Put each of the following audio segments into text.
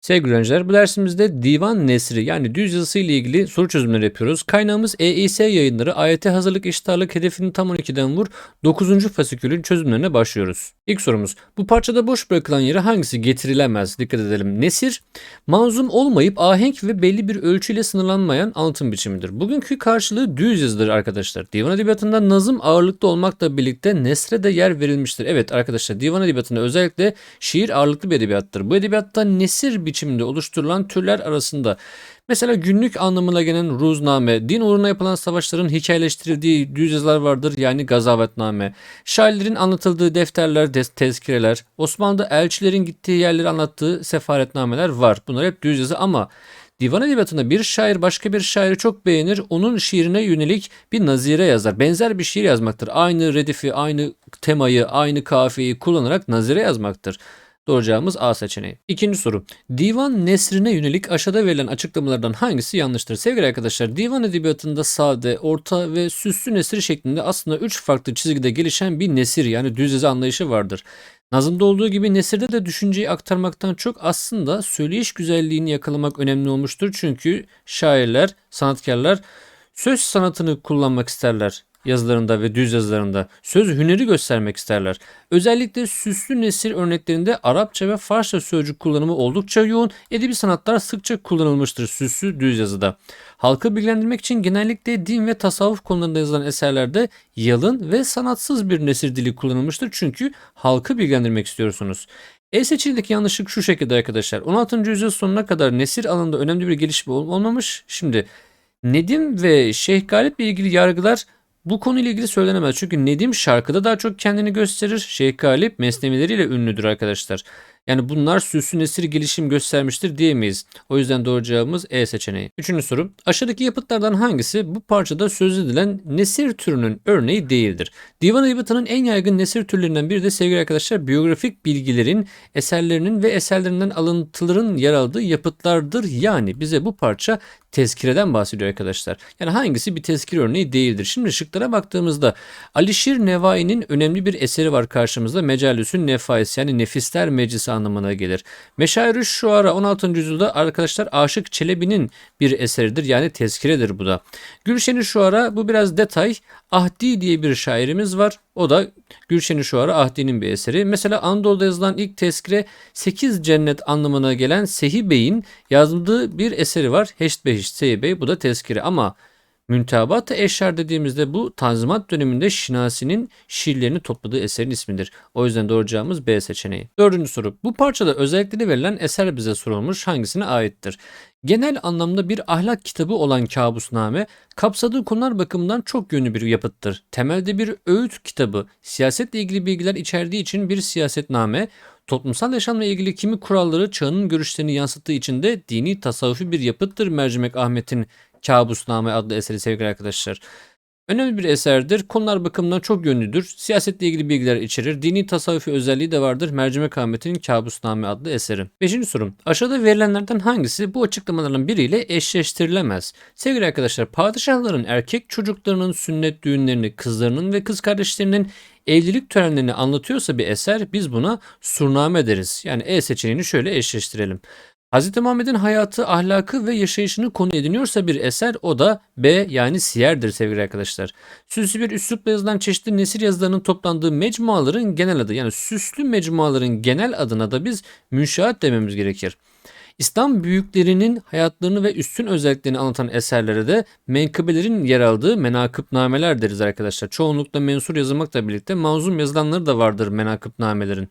Sevgili öğrenciler bu dersimizde divan nesri yani düz yazısı ile ilgili soru çözümleri yapıyoruz. Kaynağımız EİS yayınları AYT hazırlık eşit hedefini tam 12'den vur 9. fasikülün çözümlerine başlıyoruz. İlk sorumuz bu parçada boş bırakılan yere hangisi getirilemez? Dikkat edelim. Nesir manzum olmayıp ahenk ve belli bir ölçüyle sınırlanmayan anlatım biçimidir. Bugünkü karşılığı düz yazıdır arkadaşlar. Divan edebiyatında nazım ağırlıklı olmakla birlikte nesre de yer verilmiştir. Evet arkadaşlar divan edebiyatında özellikle şiir ağırlıklı bir edebiyattır. Bu edebiyatta nesir biçiminde oluşturulan türler arasında mesela günlük anlamına gelen ruzname, din uğruna yapılan savaşların hikayeleştirildiği düz yazılar vardır yani gazavetname, şairlerin anlatıldığı defterler, tezkireler, Osmanlı'da elçilerin gittiği yerleri anlattığı sefaretnameler var. Bunlar hep düz yazı ama Divan edebiyatında bir şair başka bir şairi çok beğenir. Onun şiirine yönelik bir nazire yazar. Benzer bir şiir yazmaktır. Aynı redifi, aynı temayı, aynı kafiyeyi kullanarak nazire yazmaktır. Doğru cevabımız A seçeneği. İkinci soru. Divan nesrine yönelik aşağıda verilen açıklamalardan hangisi yanlıştır? Sevgili arkadaşlar divan edebiyatında sade, orta ve süslü nesir şeklinde aslında 3 farklı çizgide gelişen bir nesir yani düz yazı anlayışı vardır. Nazımda olduğu gibi nesirde de düşünceyi aktarmaktan çok aslında söyleyiş güzelliğini yakalamak önemli olmuştur. Çünkü şairler, sanatkarlar söz sanatını kullanmak isterler yazılarında ve düz yazılarında. Söz hüneri göstermek isterler. Özellikle süslü nesir örneklerinde Arapça ve Farsça sözcük kullanımı oldukça yoğun. Edebi sanatlar sıkça kullanılmıştır süslü düz yazıda. Halkı bilgilendirmek için genellikle din ve tasavvuf konularında yazılan eserlerde yalın ve sanatsız bir nesir dili kullanılmıştır. Çünkü halkı bilgilendirmek istiyorsunuz. E seçildeki yanlışlık şu şekilde arkadaşlar. 16. yüzyıl sonuna kadar nesir alanında önemli bir gelişme ol- olmamış. Şimdi Nedim ve Şeyh Galip'le ilgili yargılar bu konuyla ilgili söylenemez. Çünkü Nedim şarkıda daha çok kendini gösterir. Şeyh Galip mesnevileriyle ünlüdür arkadaşlar. Yani bunlar süslü nesir gelişim göstermiştir diyemeyiz. O yüzden doğru cevabımız E seçeneği. Üçüncü soru. Aşağıdaki yapıtlardan hangisi bu parçada söz edilen nesir türünün örneği değildir? Divan edebiyatının en yaygın nesir türlerinden biri de sevgili arkadaşlar biyografik bilgilerin, eserlerinin ve eserlerinden alıntıların yer aldığı yapıtlardır. Yani bize bu parça tezkireden bahsediyor arkadaşlar. Yani hangisi bir tezkir örneği değildir? Şimdi şıklara baktığımızda Alişir Nevai'nin önemli bir eseri var karşımızda. Mecalisün Nefais yani Nefisler Meclisi anlamına gelir. Meşair-i Şuara 16. yüzyılda arkadaşlar Aşık Çelebi'nin bir eseridir. Yani tezkiredir bu da. Gülşen-i Şuara bu biraz detay. Ahdi diye bir şairimiz var. O da Gülşen-i Şuara Ahdi'nin bir eseri. Mesela Anadolu'da yazılan ilk tezkire 8 cennet anlamına gelen Sehi Bey'in yazdığı bir eseri var. Heşt Behiş Sehi Bey bu da tezkire ama Müntebat-ı Eşşar dediğimizde bu Tanzimat döneminde Şinasi'nin şiirlerini topladığı eserin ismidir. O yüzden doğru cevabımız B seçeneği. Dördüncü soru. Bu parçada özellikleri verilen eser bize sorulmuş hangisine aittir? Genel anlamda bir ahlak kitabı olan Kabusname, kapsadığı konular bakımından çok yönlü bir yapıttır. Temelde bir öğüt kitabı, siyasetle ilgili bilgiler içerdiği için bir siyasetname, toplumsal yaşamla ilgili kimi kuralları çağının görüşlerini yansıttığı için de dini tasavvufi bir yapıttır Mercimek Ahmet'in Kabusname adlı eseri sevgili arkadaşlar. Önemli bir eserdir. Konular bakımından çok yönlüdür. Siyasetle ilgili bilgiler içerir. Dini tasavvufi özelliği de vardır. Mercimek Ahmet'in Kabusname adlı eseri. Beşinci sorum. Aşağıda verilenlerden hangisi bu açıklamaların biriyle eşleştirilemez? Sevgili arkadaşlar padişahların erkek çocuklarının sünnet düğünlerini, kızlarının ve kız kardeşlerinin evlilik törenlerini anlatıyorsa bir eser biz buna surname deriz. Yani E seçeneğini şöyle eşleştirelim. Hz. Muhammed'in hayatı, ahlakı ve yaşayışını konu ediniyorsa bir eser o da B yani siyerdir sevgili arkadaşlar. Süslü bir üslupla yazılan çeşitli nesir yazılarının toplandığı mecmuaların genel adı yani süslü mecmuaların genel adına da biz münşaat dememiz gerekir. İslam büyüklerinin hayatlarını ve üstün özelliklerini anlatan eserlere de menkıbelerin yer aldığı menakıbnameler deriz arkadaşlar. Çoğunlukla mensur yazılmakla birlikte manzum yazılanları da vardır menakıbnamelerin.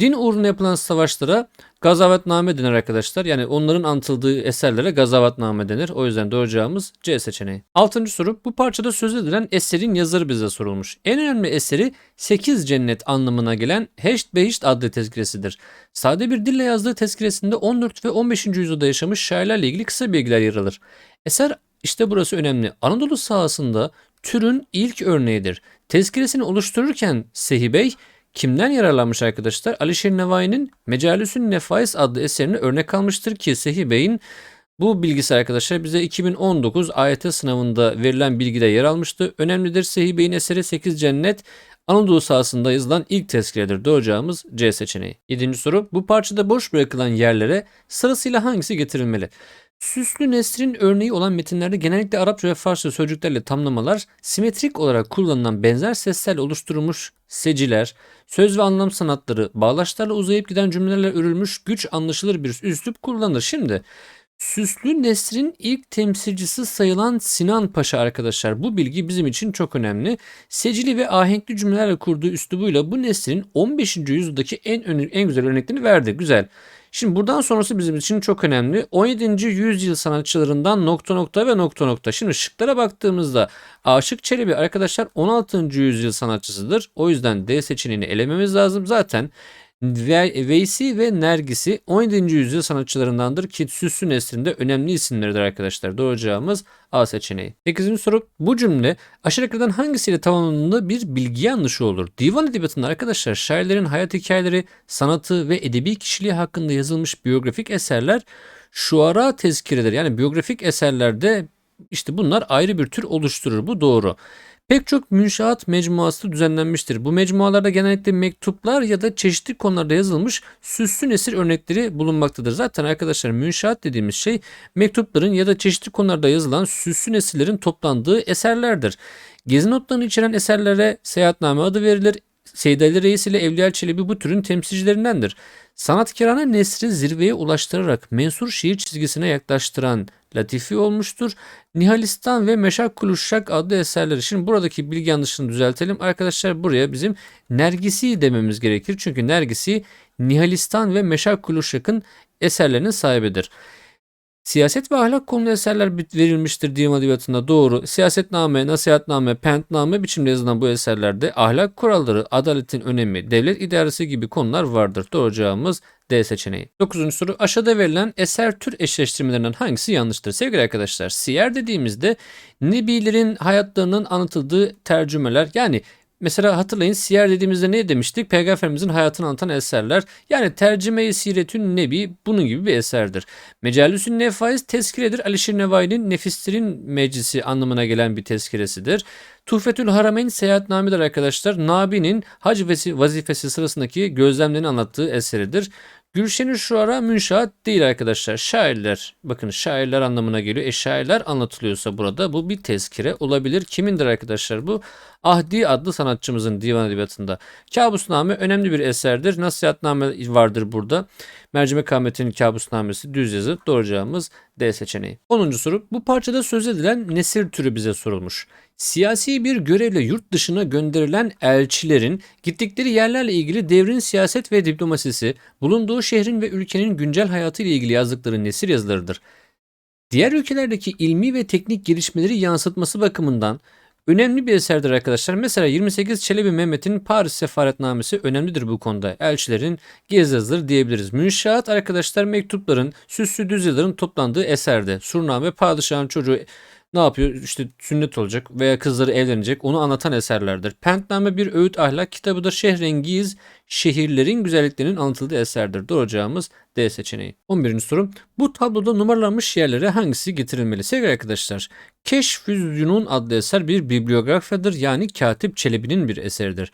Din uğruna yapılan savaşlara gazavetname denir arkadaşlar. Yani onların anlatıldığı eserlere gazavetname denir. O yüzden doğru cevabımız C seçeneği. Altıncı soru. Bu parçada söz edilen eserin yazarı bize sorulmuş. En önemli eseri 8 cennet anlamına gelen Heşt Behişt adlı tezkiresidir. Sade bir dille yazdığı tezkiresinde 14 ve 15. yüzyılda yaşamış şairlerle ilgili kısa bilgiler yer alır. Eser işte burası önemli. Anadolu sahasında türün ilk örneğidir. Tezkiresini oluştururken Sehi Bey Kimden yararlanmış arkadaşlar? Alişir Nevai'nin Mecalisün Nefais adlı eserini örnek almıştır ki Sehi Bey'in bu bilgisi arkadaşlar bize 2019 AYT sınavında verilen bilgide yer almıştı. Önemlidir Sehi Bey'in eseri 8 Cennet Anadolu sahasında yazılan ilk tezkiredir. Doğru cevabımız C seçeneği. 7. soru. Bu parçada boş bırakılan yerlere sırasıyla hangisi getirilmeli? Süslü Nesrin örneği olan metinlerde genellikle Arapça ve Farsça sözcüklerle tamlamalar, simetrik olarak kullanılan benzer seslerle oluşturulmuş seciler, söz ve anlam sanatları, bağlaçlarla uzayıp giden cümlelerle örülmüş güç anlaşılır bir üslup kullanılır. Şimdi Süslü Nesrin ilk temsilcisi sayılan Sinan Paşa arkadaşlar. Bu bilgi bizim için çok önemli. Secili ve ahenkli cümlelerle kurduğu üslubuyla bu Nesrin 15. yüzyıldaki en en güzel örneklerini verdi. Güzel. Şimdi buradan sonrası bizim için çok önemli. 17. yüzyıl sanatçılarından nokta nokta ve nokta nokta. Şimdi şıklara baktığımızda Aşık Çelebi arkadaşlar 16. yüzyıl sanatçısıdır. O yüzden D seçeneğini elememiz lazım. Zaten Veysi ve Nergis'i 17. yüzyıl sanatçılarındandır ki Süslü neslinde önemli isimleridir arkadaşlar. Doğru cevabımız A seçeneği. 8. soru bu cümle aşağıdakilerden hangisiyle tamamlandığında bir bilgi yanlışı olur? Divan edebiyatında arkadaşlar şairlerin hayat hikayeleri, sanatı ve edebi kişiliği hakkında yazılmış biyografik eserler şuara tezkiredir. Yani biyografik eserlerde işte bunlar ayrı bir tür oluşturur. Bu doğru. Pek çok münşaat mecmuası düzenlenmiştir. Bu mecmualarda genellikle mektuplar ya da çeşitli konularda yazılmış süslü nesir örnekleri bulunmaktadır. Zaten arkadaşlar münşaat dediğimiz şey mektupların ya da çeşitli konularda yazılan süslü nesillerin toplandığı eserlerdir. Gezi notlarını içeren eserlere seyahatname adı verilir. Seyyid Ali Reis ile Evliya Çelebi bu türün temsilcilerindendir. Sanatkarına nesri zirveye ulaştırarak mensur şiir çizgisine yaklaştıran Latifi olmuştur. Nihalistan ve Meşak Kuluşşak adlı eserleri. Şimdi buradaki bilgi yanlışını düzeltelim. Arkadaşlar buraya bizim Nergisi dememiz gerekir. Çünkü Nergisi Nihalistan ve Meşak Kuluşşak'ın eserlerinin sahibidir. Siyaset ve ahlak konulu eserler verilmiştir divan edebiyatında doğru. Siyasetname, nasihatname, pentname biçimde yazılan bu eserlerde ahlak kuralları, adaletin önemi, devlet idaresi gibi konular vardır. Doğru cevabımız D seçeneği. 9. soru aşağıda verilen eser tür eşleştirmelerinden hangisi yanlıştır? Sevgili arkadaşlar siyer dediğimizde Nebilerin hayatlarının anlatıldığı tercümeler yani Mesela hatırlayın siyer dediğimizde ne demiştik? Peygamberimizin hayatını anlatan eserler. Yani tercüme-i siretün nebi bunun gibi bir eserdir. Mecalisün nefais tezkiredir. Alişir Nevai'nin Nefislerin Meclisi anlamına gelen bir tezkiresidir. Tuhfetül Harameyn seyahatnamedir arkadaşlar. Nabi'nin hac vazifesi sırasındaki gözlemlerini anlattığı eseridir. Gülşen-i Şuara münşaat değil arkadaşlar. Şairler. Bakın şairler anlamına geliyor. E şairler anlatılıyorsa burada bu bir tezkire olabilir. Kimindir arkadaşlar bu? Ahdi adlı sanatçımızın divan edebiyatında. Kabusname önemli bir eserdir. Nasihatname vardır burada. Mercimek Ahmet'in kabusnamesi düz yazı. Doğru D seçeneği. 10. soru. Bu parçada söz edilen nesir türü bize sorulmuş. Siyasi bir görevle yurt dışına gönderilen elçilerin gittikleri yerlerle ilgili devrin siyaset ve diplomasisi, bulunduğu şehrin ve ülkenin güncel hayatı ile ilgili yazdıkları nesir yazılarıdır. Diğer ülkelerdeki ilmi ve teknik gelişmeleri yansıtması bakımından önemli bir eserdir arkadaşlar. Mesela 28 Çelebi Mehmet'in Paris Sefaretnamesi önemlidir bu konuda. Elçilerin gezi yazıları diyebiliriz. Münşaat arkadaşlar mektupların, süslü düz toplandığı eserde. Surname padişahın çocuğu ne yapıyor? İşte sünnet olacak veya kızları evlenecek. Onu anlatan eserlerdir. Pentname bir öğüt ahlak kitabıdır. Şehrengiz şehirlerin güzelliklerinin anlatıldığı eserdir. Doğru cevabımız D seçeneği. 11. soru. Bu tabloda numaralanmış yerlere hangisi getirilmeli? Sevgili arkadaşlar, Keşfüzyunun adlı eser bir bibliografyadır. Yani Katip Çelebi'nin bir eseridir.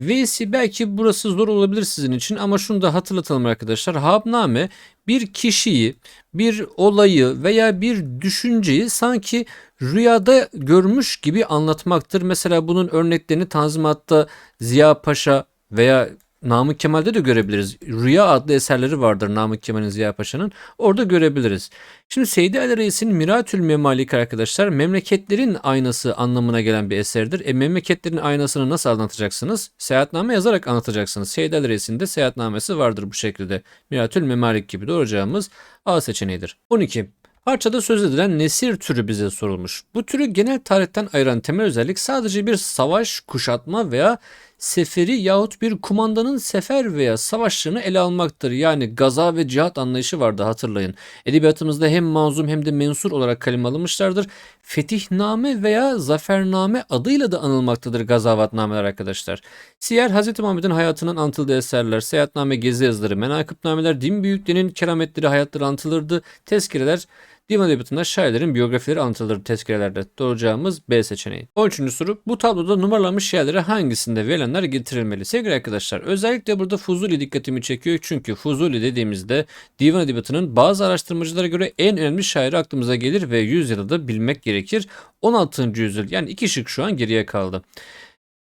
Veysi belki burası zor olabilir sizin için ama şunu da hatırlatalım arkadaşlar. Habname bir kişiyi, bir olayı veya bir düşünceyi sanki rüyada görmüş gibi anlatmaktır. Mesela bunun örneklerini Tanzimat'ta Ziya Paşa veya Namık Kemal'de de görebiliriz. Rüya adlı eserleri vardır Namık Kemal'in Ziya Paşa'nın. Orada görebiliriz. Şimdi Seydi Ali Reis'in Miratül Memalik arkadaşlar memleketlerin aynası anlamına gelen bir eserdir. E memleketlerin aynasını nasıl anlatacaksınız? Seyahatname yazarak anlatacaksınız. Seydi Ali Reis'in de seyahatnamesi vardır bu şekilde. Miratül Memalik gibi doğru A seçeneğidir. 12. Parçada söz edilen nesir türü bize sorulmuş. Bu türü genel tarihten ayıran temel özellik sadece bir savaş, kuşatma veya seferi yahut bir kumandanın sefer veya savaşlarını ele almaktır. Yani gaza ve cihat anlayışı vardı hatırlayın. Edebiyatımızda hem manzum hem de mensur olarak kaleme alınmışlardır. Fetihname veya zafername adıyla da anılmaktadır gazavatnameler arkadaşlar. Siyer Hz. Muhammed'in hayatının anlatıldığı eserler, seyahatname gezi yazıları, menakıbnameler, din büyüklerinin kerametleri, hayatları anlatılırdı. Tezkireler Divan Edebiyatı'nda şairlerin biyografileri anlatılır tezkerelerde. Doğacağımız B seçeneği. 13. soru. Bu tabloda numaralanmış şairlere hangisinde verilenler getirilmeli? Sevgili arkadaşlar özellikle burada Fuzuli dikkatimi çekiyor. Çünkü Fuzuli dediğimizde Divan Edebiyatı'nın bazı araştırmacılara göre en önemli şairi aklımıza gelir ve yüzyılı da bilmek gerekir. 16. yüzyıl yani iki şık şu an geriye kaldı.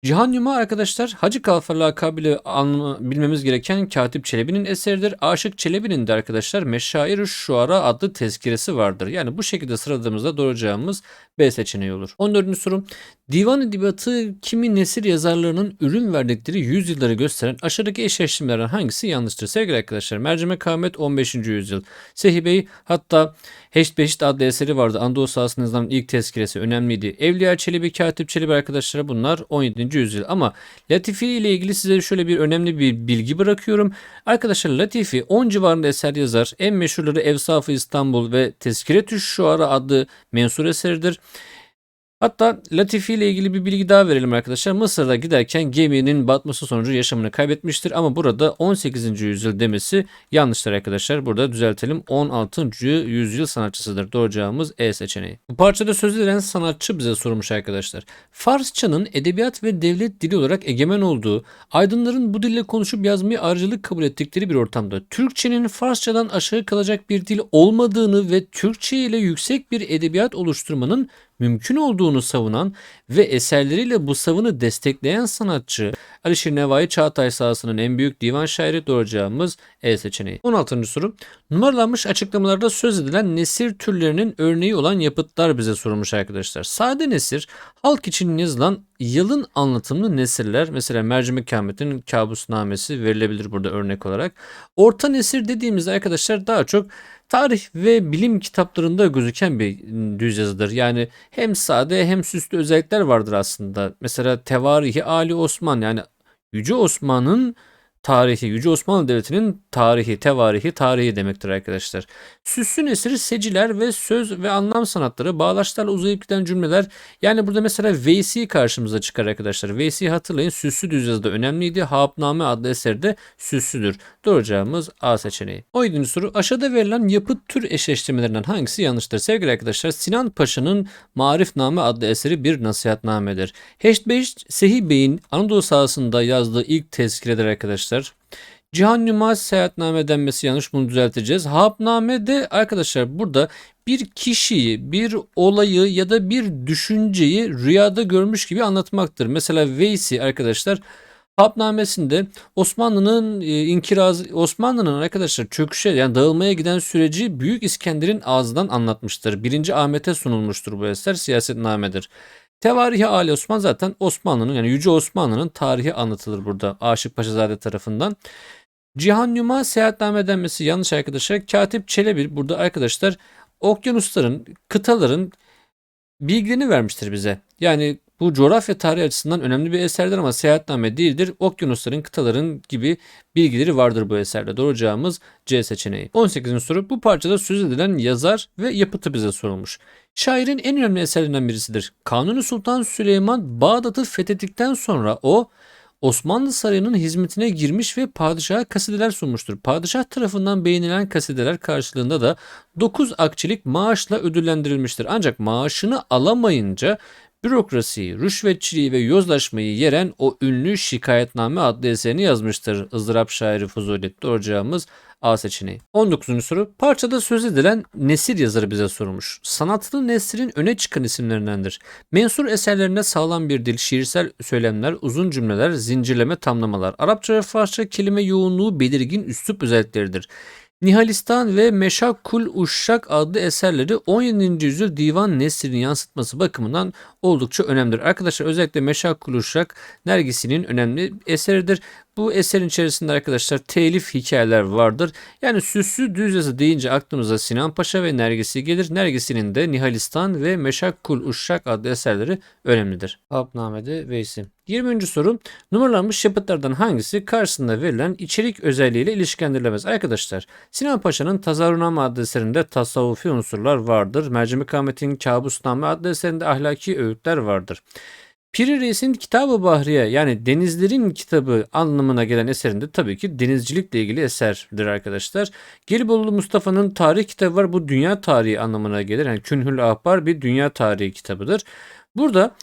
Cihan Yuma arkadaşlar Hacı Kalfa lakabıyla anla- bilmemiz gereken Katip Çelebi'nin eseridir. Aşık Çelebi'nin de arkadaşlar Meşair-i Şuara adlı tezkiresi vardır. Yani bu şekilde sıraladığımızda doğuracağımız B seçeneği olur. 14. soru. Divan Edebiyatı kimi nesir yazarlarının ürün verdikleri yüzyılları gösteren aşağıdaki eşleştirmelerden hangisi yanlıştır? Sevgili arkadaşlar Mercimek Ahmet 15. yüzyıl. Sehi Bey hatta Heşt Beşit adlı eseri vardı. Anadolu sahasında yazılan ilk tezkiresi önemliydi. Evliya Çelebi, Katip Çelebi arkadaşlar bunlar 17. yüzyıl. Ama Latifi ile ilgili size şöyle bir önemli bir bilgi bırakıyorum. Arkadaşlar Latifi 10 civarında eser yazar. En meşhurları Evsaf-ı İstanbul ve Tezkiretü Şuara adlı mensur eseridir. Hatta Latifi ile ilgili bir bilgi daha verelim arkadaşlar. Mısır'da giderken geminin batması sonucu yaşamını kaybetmiştir ama burada 18. yüzyıl demesi yanlıştır arkadaşlar. Burada düzeltelim. 16. yüzyıl sanatçısıdır. Doğacağımız E seçeneği. Bu parçada söz edilen sanatçı bize sormuş arkadaşlar. Farsçanın edebiyat ve devlet dili olarak egemen olduğu, aydınların bu dille konuşup yazmayı ayrıcalık kabul ettikleri bir ortamda Türkçenin Farsçadan aşağı kalacak bir dil olmadığını ve Türkçe ile yüksek bir edebiyat oluşturmanın mümkün olduğunu savunan ve eserleriyle bu savını destekleyen sanatçı Alişir Nevai Çağatay sahasının en büyük divan şairi doğuracağımız E seçeneği. 16. soru. Numaralanmış açıklamalarda söz edilen nesir türlerinin örneği olan yapıtlar bize sorulmuş arkadaşlar. Sade nesir halk için yazılan yalın anlatımlı nesirler mesela Mercimek Kâmet'in kabusnamesi verilebilir burada örnek olarak. Orta nesir dediğimizde arkadaşlar daha çok tarih ve bilim kitaplarında gözüken bir düz yazıdır. Yani hem sade hem süslü özellikler vardır aslında. Mesela Tevarihi Ali Osman yani Yüce Osman'ın tarihi, Yüce Osmanlı Devleti'nin tarihi, tevarihi, tarihi demektir arkadaşlar. Süslü nesiri seciler ve söz ve anlam sanatları, bağlaçlarla uzayıp giden cümleler. Yani burada mesela Veysi karşımıza çıkar arkadaşlar. Veysi hatırlayın süslü düz yazıda önemliydi. Hapname adlı eserde süslüdür. Doğru cevabımız A seçeneği. 17. soru aşağıda verilen yapıt tür eşleştirmelerinden hangisi yanlıştır? Sevgili arkadaşlar Sinan Paşa'nın Marifname adlı eseri bir nasihatnamedir. Heşt Beşt Sehi Bey'in Anadolu sahasında yazdığı ilk tezkiredir arkadaşlar. Cihan Nümas seyahatname denmesi yanlış bunu düzelteceğiz. Hapname de arkadaşlar burada bir kişiyi, bir olayı ya da bir düşünceyi rüyada görmüş gibi anlatmaktır. Mesela Veysi arkadaşlar Hapnamesinde Osmanlı'nın e, inkirazı, Osmanlı'nın arkadaşlar çöküşe yani dağılmaya giden süreci Büyük İskender'in ağzından anlatmıştır. Birinci Ahmet'e sunulmuştur bu eser siyasetnamedir. Tevarihi Ali Osman zaten Osmanlı'nın yani Yüce Osmanlı'nın tarihi anlatılır burada Aşık Paşazade tarafından. Cihan Yuma seyahatname denmesi yanlış arkadaşlar. Katip Çelebi burada arkadaşlar okyanusların, kıtaların bilgilerini vermiştir bize. Yani bu coğrafya tarihi açısından önemli bir eserdir ama seyahatname değildir. Okyanusların, kıtaların gibi bilgileri vardır bu eserde. Doğru cevabımız C seçeneği. 18. soru bu parçada söz edilen yazar ve yapıtı bize sorulmuş. Şairin en önemli eserlerinden birisidir. Kanuni Sultan Süleyman Bağdat'ı fethettikten sonra o Osmanlı Sarayı'nın hizmetine girmiş ve padişaha kasideler sunmuştur. Padişah tarafından beğenilen kasideler karşılığında da 9 akçilik maaşla ödüllendirilmiştir. Ancak maaşını alamayınca bürokrasiyi, rüşvetçiliği ve yozlaşmayı yeren o ünlü Şikayetname adlı eserini yazmıştır. ızdırap şairi Fuzuli. Doğru cevabımız A seçeneği. 19. soru. Parçada söz edilen nesir yazarı bize sormuş. Sanatlı nesrin öne çıkan isimlerindendir. Mensur eserlerine sağlam bir dil, şiirsel söylemler, uzun cümleler, zincirleme tamlamalar. Arapça ve Farsça kelime yoğunluğu belirgin üslup özellikleridir. Nihalistan ve Meşakkul Uşşak adlı eserleri 17. yüzyıl divan neslini yansıtması bakımından oldukça önemlidir. Arkadaşlar özellikle Meşakkul Uşşak Nergisi'nin önemli eseridir. Bu eserin içerisinde arkadaşlar telif hikayeler vardır. Yani süslü düz yazı deyince aklımıza Sinan Paşa ve Nergisi gelir. Nergisi'nin de Nihalistan ve Meşakkul Uşşak adlı eserleri önemlidir. Hapname'de Veysi. 20. soru numaralanmış yapıtlardan hangisi karşısında verilen içerik özelliğiyle ilişkilendirilemez? Arkadaşlar Sinan Paşa'nın Tazaruname adlı eserinde tasavvufi unsurlar vardır. Mercimek Ahmet'in Kabusname adlı eserinde ahlaki öğütler vardır. Piri Reis'in Kitab-ı Bahriye yani denizlerin kitabı anlamına gelen eserinde tabii ki denizcilikle ilgili eserdir arkadaşlar. Gelibolu Mustafa'nın tarih kitabı var. Bu dünya tarihi anlamına gelir. Yani Künhül Ahbar bir dünya tarihi kitabıdır. Burada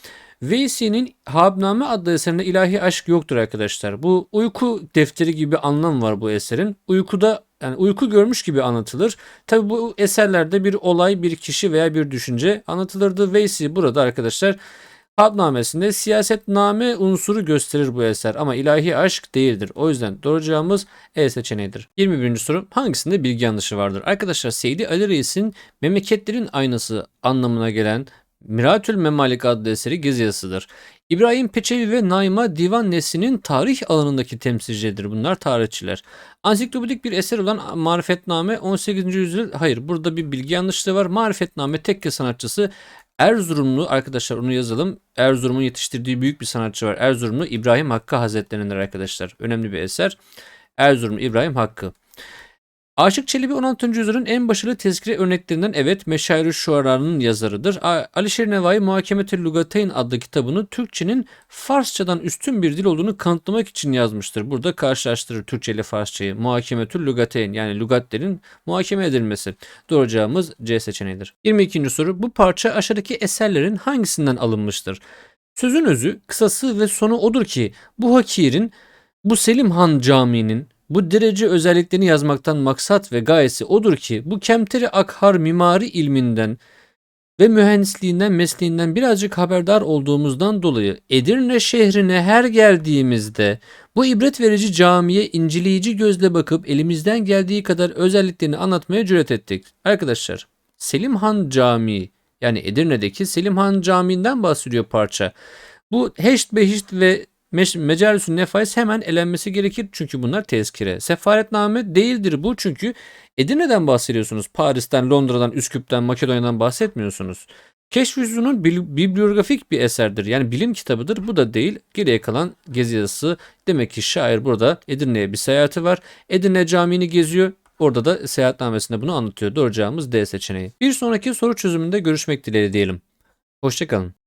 Veysi'nin Habname adlı eserinde ilahi aşk yoktur arkadaşlar. Bu uyku defteri gibi anlam var bu eserin. Uykuda yani uyku görmüş gibi anlatılır. Tabi bu eserlerde bir olay, bir kişi veya bir düşünce anlatılırdı. Veysi burada arkadaşlar Habnamesinde siyasetname unsuru gösterir bu eser ama ilahi aşk değildir. O yüzden doğru cevabımız E seçeneğidir. 21. soru hangisinde bilgi yanlışı vardır? Arkadaşlar Seydi Ali Reis'in Memleketlerin Aynası anlamına gelen Miratül Memalik adlı eseri gezi yazısıdır. İbrahim Peçevi ve Naima Divan Nesli'nin tarih alanındaki temsilcileridir. Bunlar tarihçiler. Ansiklopedik bir eser olan Marifetname 18. yüzyıl hayır burada bir bilgi yanlışlığı var. Marifetname tekke sanatçısı Erzurumlu arkadaşlar onu yazalım. Erzurum'un yetiştirdiği büyük bir sanatçı var. Erzurumlu İbrahim Hakkı Hazretleri'ndir arkadaşlar. Önemli bir eser. Erzurum İbrahim Hakkı. Aşık Çelebi 16. yüzyılın en başarılı tezkire örneklerinden evet Meşair-i Şuara'nın yazarıdır. A- Alişer Nevai Muhakemetül Lugateyn adlı kitabını Türkçenin Farsçadan üstün bir dil olduğunu kanıtlamak için yazmıştır. Burada karşılaştırır Türkçe ile Farsçayı. Muhakemetül Lugateyn yani lügatlerin muhakeme edilmesi. Doğru C seçeneğidir. 22. soru bu parça aşağıdaki eserlerin hangisinden alınmıştır? Sözün özü, kısası ve sonu odur ki bu hakirin bu Selim Han Camii'nin bu derece özelliklerini yazmaktan maksat ve gayesi odur ki bu Kemteri Akhar mimari ilminden ve mühendisliğinden mesleğinden birazcık haberdar olduğumuzdan dolayı Edirne şehrine her geldiğimizde bu ibret verici camiye inceleyici gözle bakıp elimizden geldiği kadar özelliklerini anlatmaya cüret ettik. Arkadaşlar Selim Han Camii yani Edirne'deki Selim Han Camii'nden bahsediyor parça. Bu Heşt Behişt ve Mecalisün Nefais hemen elenmesi gerekir çünkü bunlar tezkire. Sefaretname değildir bu çünkü Edirne'den bahsediyorsunuz. Paris'ten, Londra'dan, Üsküp'ten, Makedonya'dan bahsetmiyorsunuz. Keşfüzü'nün bibliografik bir eserdir. Yani bilim kitabıdır. Bu da değil. Geriye kalan gezi yazısı. Demek ki şair burada Edirne'ye bir seyahati var. Edirne Camii'ni geziyor. Orada da seyahatnamesinde bunu anlatıyor. Doğru cevabımız D seçeneği. Bir sonraki soru çözümünde görüşmek dileğiyle diyelim. Hoşçakalın.